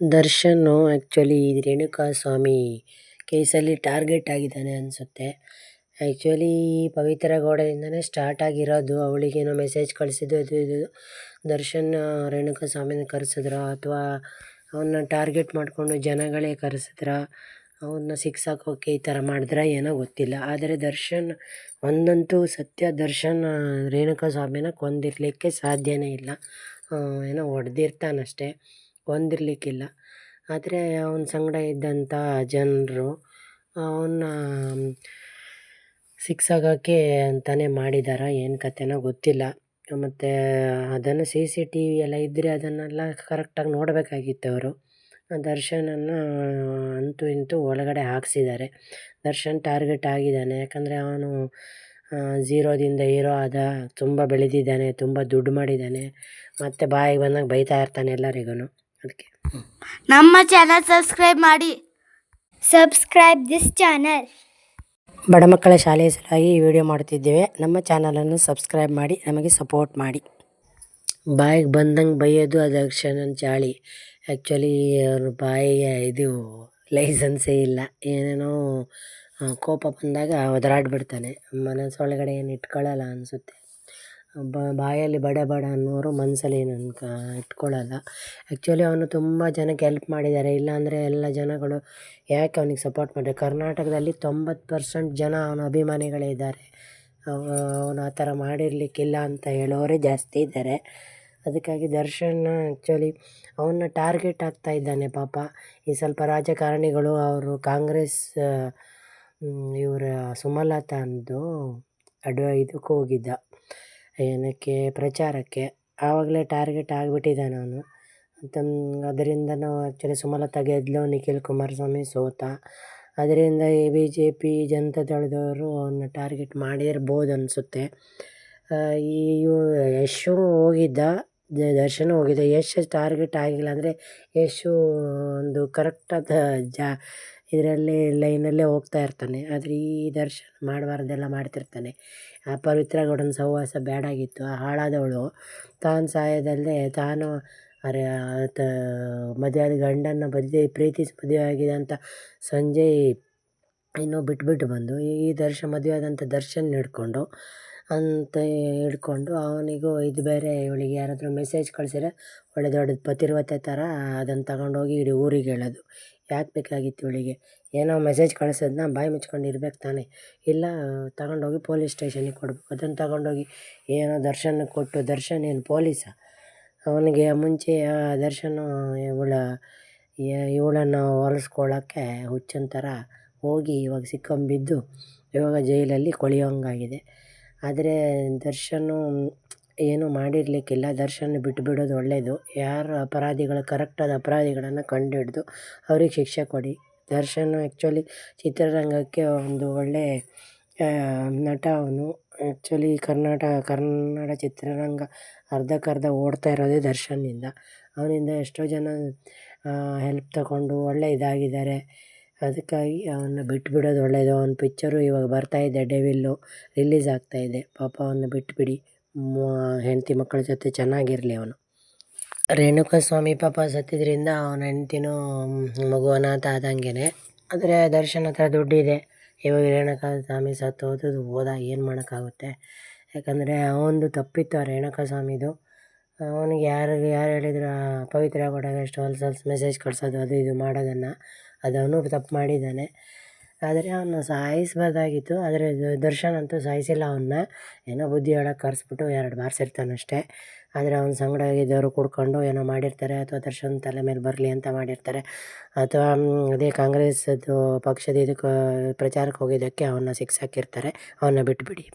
Darshan actually Renuka ಸ್ವಾಮಿ ಕೇಸಲ್ಲಿ target ಆಗಿದ್ದಾನೆ ಅನಿಸುತ್ತೆ. ಆ್ಯಕ್ಚುಲಿ ಪವಿತ್ರ ಗೌಡದಿಂದನೇ ಸ್ಟಾರ್ಟ್ ಆಗಿರೋದು ಅವಳಿಗೇನೋ ಮೆಸೇಜ್ ಕಳಿಸಿದ್ದು, ಅದು ಇದು. ದರ್ಶನ್, ರೇಣುಕಾ ಸ್ವಾಮಿನ ಕರೆಸಿದ್ರಾ? ಅಥವಾ ಅವನ್ನ ಟಾರ್ಗೆಟ್ ಮಾಡಿಕೊಂಡು ಜನಗಳೇ ಕರೆಸಿದ್ರಾ? ಅವನ್ನ ಸಿಕ್ಸಾಕೋಕೆ ಈ ಥರ ಮಾಡಿದ್ರಾ ಏನೋ ಗೊತ್ತಿಲ್ಲ. ಆದರೆ ದರ್ಶನ್, ಒಂದಂತೂ ಸತ್ಯ ದರ್ಶನ್, ರೇಣುಕಾ ಸ್ವಾಮಿನ ಕೊಂದಿರಲಿಕ್ಕೆ ಸಾಧ್ಯನೇ ಇಲ್ಲ. ಏನೋ ಹೊಡ್ದಿರ್ತಾನಷ್ಟೇ ಕೊಂದಿರಲಿಕ್ಕಿಲ್ಲ ಆದರೆ ಅವನ ಸಂಗಡ ಇದ್ದಂಥ ಜನರು ಅವನ್ನ ಸಿಕ್ಸ್ ಆಗೋಕ್ಕೆ ಅಂತಲೇ ಮಾಡಿದಾರ. ಏನು ಕಥೆನೋ ಗೊತ್ತಿಲ್ಲ. ಮತ್ತು ಅದನ್ನು ಸಿ ಸಿ ಟಿ ವಿ ಎಲ್ಲ ಇದ್ದರೆ ಅದನ್ನೆಲ್ಲ ಕರೆಕ್ಟಾಗಿ ನೋಡಬೇಕಾಗಿತ್ತು ಅವರು. ದರ್ಶನನ್ನು ಅಂತೂ ಇಂತೂ ಒಳಗಡೆ ಹಾಕ್ಸಿದ್ದಾರೆ. ದರ್ಶನ್ ಟಾರ್ಗೆಟ್ ಆಗಿದ್ದಾನೆ. ಯಾಕಂದರೆ ಅವನು ಝೀರೋದಿಂದ ಹೀರೋ ಆದ, ತುಂಬ ಬೆಳೆದಿದ್ದಾನೆ, ತುಂಬ ದುಡ್ಡು ಮಾಡಿದ್ದಾನೆ. ಮತ್ತು ಬಾಯಿಗೆ ಬಂದಾಗ ಬೈತಾ ಇರ್ತಾನೆ ಎಲ್ಲರಿಗೂ ಅದಕ್ಕೆ. ನಮ್ಮ ಚಾನಲ್ ಸಬ್ಸ್ಕ್ರೈಬ್ ಮಾಡಿ. ಸಬ್ಸ್ಕ್ರೈಬ್ ದಿಸ್ ಚಾನಲ್ ಬಡ ಮಕ್ಕಳ ಶಾಲೆಯ ಸಲುವಾಗಿ ಈ ವಿಡಿಯೋ ಮಾಡ್ತಿದ್ದೇವೆ ನಮ್ಮ ಚಾನಲನ್ನು ಸಬ್ಸ್ಕ್ರೈಬ್ ಮಾಡಿ ನಮಗೆ ಸಪೋರ್ಟ್ ಮಾಡಿ. ಬಾಯಿಗೆ ಬಂದಂಗೆ ಬೈಯೋದು ಅದು ದರ್ಶನನ ಚಾಳಿ. ಆ್ಯಕ್ಚುಲಿ ಅವ್ರ ಬಾಯಿಗೆ ಇದು ಲೈಸೆನ್ಸೇ ಇಲ್ಲ. ಏನೇನೋ ಕೋಪ ಬಂದಾಗ ಒದರಾಡ್ಬಿಡ್ತಾನೆ ಮನಸ್ಸೊಳಗಡೆ ಏನು ಇಟ್ಕೊಳ್ಳಲ್ಲ ಅನಿಸುತ್ತೆ. ಬಾಯಲ್ಲಿ ಬಡ ಬಡ ಅನ್ನೋರು ಮನಸ್ಸಲ್ಲಿ ಏನು ಇಟ್ಕೊಳ್ಳಲ್ಲ ಆ್ಯಕ್ಚುಲಿ ಅವನು ತುಂಬ ಜನಕ್ಕೆ ಹೆಲ್ಪ್ ಮಾಡಿದ್ದಾರೆ. ಇಲ್ಲಾಂದರೆ ಎಲ್ಲ ಜನಗಳು ಯಾಕೆ ಅವ್ನಿಗೆ ಸಪೋರ್ಟ್ ಮಾಡಿದೆ ಕರ್ನಾಟಕದಲ್ಲಿ ತೊಂಬತ್ತು ಪರ್ಸೆಂಟ್ ಜನ ಅವನ ಅಭಿಮಾನಿಗಳೇ ಇದ್ದಾರೆ. ಅವನು ಆ ಥರ ಮಾಡಿರಲಿಕ್ಕಿಲ್ಲ ಅಂತ ಹೇಳೋರೇ ಜಾಸ್ತಿ ಇದ್ದಾರೆ. ಅದಕ್ಕಾಗಿ ದರ್ಶನ್ ಆ್ಯಕ್ಚುಲಿ ಅವನ್ನ ಟಾರ್ಗೆಟ್ ಆಗ್ತಾ ಇದ್ದಾನೆ ಪಾಪ. ಈ ಸ್ವಲ್ಪ ರಾಜಕಾರಣಿಗಳು ಅವರು ಕಾಂಗ್ರೆಸ್ ಇವರ ಸುಮಲತಾ ಅಂದು ಅಡ್ವ, ಇದಕ್ಕೆ ಹೋಗಿದ್ದ. ಏನಕ್ಕೆ, ಪ್ರಚಾರಕ್ಕೆ, ಆವಾಗಲೇ ಟಾರ್ಗೆಟ್ ಆಗಿಬಿಟ್ಟಿದ್ದಾನೆ ಅವನು ತನ್ನ ನಾವು ಆ್ಯಕ್ಚುಲಿ ಸುಮಲತಾ ಗೆದ್ಲು ನಿಖಿಲ್ ಕುಮಾರಸ್ವಾಮಿ ಸೋತ. ಅದರಿಂದ ಈ ಬಿ ಜೆ ಪಿ ಜನತಾದಳದವರು ಅವನ್ನ ಟಾರ್ಗೆಟ್ ಮಾಡಿರ್ಬೋದು ಅನಿಸುತ್ತೆ. ಈ ಯಶು ಹೋಗಿದ್ದ ದರ್ಶನ್ ಹೋಗಿದ್ದ. ಯಶ್ ಟಾರ್ಗೆಟ್ ಆಗಿಲ್ಲ ಅಂದರೆ ಯಶು ಒಂದು ಕರೆಕ್ಟಾದ ಜಾ ಇದರಲ್ಲಿ ಲೈನಲ್ಲೇ ಹೋಗ್ತಾ ಇರ್ತಾನೆ. ಆದರೆ ಈ ದರ್ಶನ ಮಾಡಬಾರ್ದೆಲ್ಲ ಮಾಡ್ತಿರ್ತಾನೆ. ಆ ಪವಿತ್ರ ಗೌಡನ ಸಹವಾಸ ಬೇಡಾಗಿತ್ತು ಆ ಹಾಳಾದವಳು ತಾನು ಸಾಯೋದಲ್ಲದೆ ತಾನು ಅರೆ ತ, ಮದುವೆ ಆದ ಗಂಡನ ಬದ್ದೆ ಪ್ರೀತಿಸಿ ಮದುವೆ ಆಗಿದೆ ಅಂತ ಸಂಜಯ್ ಇನ್ನೂ ಬಿಟ್ಬಿಟ್ಟು ಬಂದು ಈ ದರ್ಶನ ಮದುವೆಯಾದಂಥ ದರ್ಶನ್ ಹಿಡ್ಕೊಂಡು ಅಂತ ಹಿಡ್ಕೊಂಡು ಅವನಿಗೂ ಇದು ಬೇರೆ ಇವಳಿಗೆ ಯಾರಾದರೂ ಮೆಸೇಜ್ ಕಳ್ಸಿದ್ರೆ ಒಳ್ಳೆ ದೊಡ್ಡ ಪತಿವ್ರತೆ ಥರ ಅದನ್ನು ತಗೊಂಡೋಗಿ ಇಡೀ ಊರಿಗೆ ಹೇಳೋದು. ಯಾಕೆ ಬೇಕಾಗಿತ್ತು ಇವಳಿಗೆ? ಏನೋ ಮೆಸೇಜ್ ಕಳ್ಸಿದ್ನ ಬಾಯಿ ಮುಚ್ಕೊಂಡು ಇರ್ಬೇಕು ತಾನೇ. ಇಲ್ಲ, ತಗೊಂಡೋಗಿ ಪೊಲೀಸ್ ಸ್ಟೇಷನಿಗೆ ಕೊಡ್ಬೇಕು. ಅದನ್ನು ತಗೊಂಡೋಗಿ ಏನೋ ದರ್ಶನ ಕೊಟ್ಟು, ದರ್ಶನ್ ಏನು ಪೊಲೀಸ ಅವನಿಗೆ ಮುಂಚೆ ದರ್ಶನ್ ಇವಳ, ಇವಳನ್ನು ಹೊಲಿಸ್ಕೊಳ್ಳೋಕ್ಕೆ ಹುಚ್ಚನ ಥರ ಹೋಗಿ ಇವಾಗ ಸಿಕ್ಕೊಂಬಿದ್ದು, ಇವಾಗ ಜೈಲಲ್ಲಿ ಕೊಳೆಯೋಂಗಾಗಿದೆ ಆದರೆ ದರ್ಶನ್ ಏನೂ ಮಾಡಿರಲಿಕ್ಕಿಲ್ಲ. ದರ್ಶನ್ ಬಿಟ್ಟುಬಿಡೋದು ಒಳ್ಳೆಯದು ಯಾರು ಅಪರಾಧಿಗಳು ಕರೆಕ್ಟಾದ ಅಪರಾಧಿಗಳನ್ನು ಕಂಡುಹಿಡ್ದು ಅವ್ರಿಗೆ ಶಿಕ್ಷೆ ಕೊಡಿ. ದರ್ಶನ್ ಆ್ಯಕ್ಚುಲಿ ಚಿತ್ರರಂಗಕ್ಕೆ ಒಂದು ಒಳ್ಳೆ ನಟ ಅವನು. ಆ್ಯಕ್ಚುಲಿ ಕರ್ನಾಟಕ ಕನ್ನಡ ಚಿತ್ರರಂಗ ಅರ್ಧಕ್ಕರ್ಧ ಓಡ್ತಾ ಇರೋದೇ ದರ್ಶನ್ನಿಂದ. ಅವನಿಂದ ಎಷ್ಟೋ ಜನ ಹೆಲ್ಪ್ ತಗೊಂಡು ಒಳ್ಳೆ ಇದಾಗಿದ್ದಾರೆ. ಅದಕ್ಕಾಗಿ ಅವನ್ನ ಬಿಟ್ಬಿಡೋದು ಒಳ್ಳೆಯದು ಅವ್ನ ಪಿಚ್ಚರು ಇವಾಗ ಬರ್ತಾಯಿದೆ ಡೆವಿಲ್ಲು ರಿಲೀಸ್ ಆಗ್ತಾಯಿದೆ ಪಾಪ ಅವನ್ನ ಬಿಟ್ಬಿಡಿ. ಹೆಂಡತಿ ಮಕ್ಕಳ ಜೊತೆ ಚೆನ್ನಾಗಿರಲಿ ಅವನು. ರೇಣುಕಾಸ್ವಾಮಿ ಪಾಪ ಸತ್ತಿದ್ರಿಂದ ಅವನ ಹೆಂಡ್ತಿನೂ ಮಗು ಅನಾಥ ಆದಂಗೆ ಆದರೆ ದರ್ಶನ್ ಹತ್ರ ದುಡ್ಡಿದೆ. ಇವಾಗ ರೇಣುಕಾಸ್ವಾಮಿ ಸತ್ತು ಹೋದದ್ದು ಹೋದ, ಏನು ಮಾಡೋಕ್ಕಾಗುತ್ತೆ? ಯಾಕಂದರೆ ಅವನದು ತಪ್ಪಿತ್ತು ಆ ರೇಣುಕಾಸ್ವಾಮಿದು. ಅವನಿಗೆ ಯಾರು ಯಾರು ಹೇಳಿದ್ರು ಪವಿತ್ರ ಗೌಡಗೆ ಅಷ್ಟು ಹೊಲ್ಸಲ್ಸ್ ಹೊಲ್ಸು ಮೆಸೇಜ್ ಕಳ್ಸೋದು, ಅದು ಇದು ಮಾಡೋದನ್ನು. ಅದು ಅವನು ತಪ್ಪು ಮಾಡಿದ್ದಾನೆ. ಆದರೆ ಅವನ್ನ ಸಾಯಿಸಬಾರ್ದಾಗಿತ್ತು. ಆದರೆ ದರ್ಶನ್ ಅಂತೂ ಸಾಯಿಸಿಲ್ಲ ಅವನ್ನ. ಏನೋ ಬುದ್ಧಿ ಹೇಳೋಕೆ ಕರೆಸ್ಬಿಟ್ಟು ಎರಡು ಬಾರಿಸಿರ್ತಾನಷ್ಟೇ ಆದರೆ ಅವನ ಸಂಗಡ ಇದ್ದವರು ಕೂಡ್ಕೊಂಡು ಏನೋ ಮಾಡಿರ್ತಾರೆ ಅಥವಾ ದರ್ಶನ್ ತಲೆ ಮೇಲೆ ಬರಲಿ ಅಂತ ಮಾಡಿರ್ತಾರೆ. ಅಥವಾ ಅದೇ ಕಾಂಗ್ರೆಸ್ದು ಪಕ್ಷದ ಇದಕ್ಕೆ, ಪ್ರಚಾರಕ್ಕೆ ಹೋಗಿದ್ದಕ್ಕೆ ಅವನ್ನ ಸಿಕ್ಸಾಕಿರ್ತಾರೆ ಅವನ್ನ ಬಿಟ್ಬಿಡಿ.